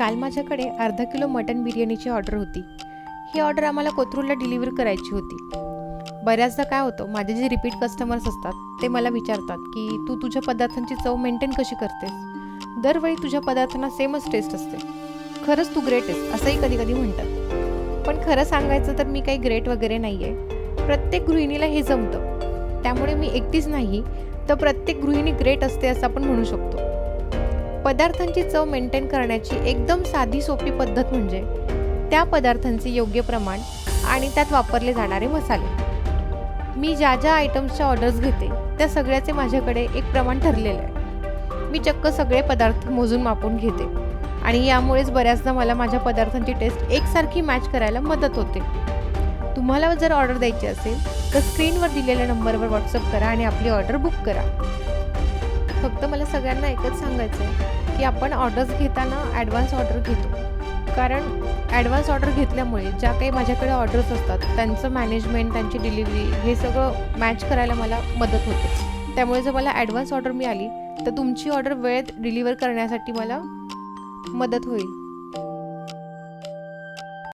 काल माझ्याकडे अर्धा किलो मटन बिर्याणीची ऑर्डर होती. ही ऑर्डर आम्हाला कोथरूडला डिलिव्हर करायची होती. बऱ्याचदा काय होतं माझे जे रिपीट कस्टमर्स असतात ते मला विचारतात की तू तुझ्या पदार्थांची चव मेंटेन कशी करतेस? दरवेळी तुझ्या पदार्थांना सेमच टेस्ट असते. खरंच तू ग्रेट आहेस असंही कधी कधी म्हणतात. पण खरं सांगायचं तर मी काही ग्रेट वगैरे नाही आहे प्रत्येक गृहिणीला हे जमतं. त्यामुळे मी एकटीच नाही तर प्रत्येक गृहिणी ग्रेट असते असं आपण म्हणू शकतो. पदार्थांची चव मेंटेन करण्याची एकदम साधी सोपी पद्धत म्हणजे त्या पदार्थांचे योग्य प्रमाण आणि त्यात वापरले जाणारे मसाले. मी ज्या ज्या आयटम्सच्या ऑर्डर्स घेते त्या सगळ्याचे माझ्याकडे एक प्रमाण ठरलेलं आहे. मी चक्क सगळे पदार्थ मोजून मापून घेते आणि यामुळेच बऱ्याचदा मला माझ्या पदार्थांची टेस्ट एकसारखी मॅच करायला मदत होते. तुम्हाला जर ऑर्डर द्यायची असेल तर स्क्रीनवर दिलेल्या नंबरवर व्हॉट्सअप करा आणि आपली ऑर्डर बुक करा. फक्त मला सगळ्यांना एकच सांगायचं आहे की आपण ऑर्डर्स घेताना ॲडव्हान्स ऑर्डर घेतो. कारण ॲडव्हान्स ऑर्डर घेतल्यामुळे ज्या काही माझ्याकडे ऑर्डर्स असतात त्यांचं मॅनेजमेंट त्यांची डिलिव्हरी हे सगळं मॅच करायला मला मदत होते. त्यामुळे जर मला ॲडव्हान्स ऑर्डर मिळाली तर तुमची ऑर्डर वेळेत डिलिव्हर करण्यासाठी मला मदत होईल.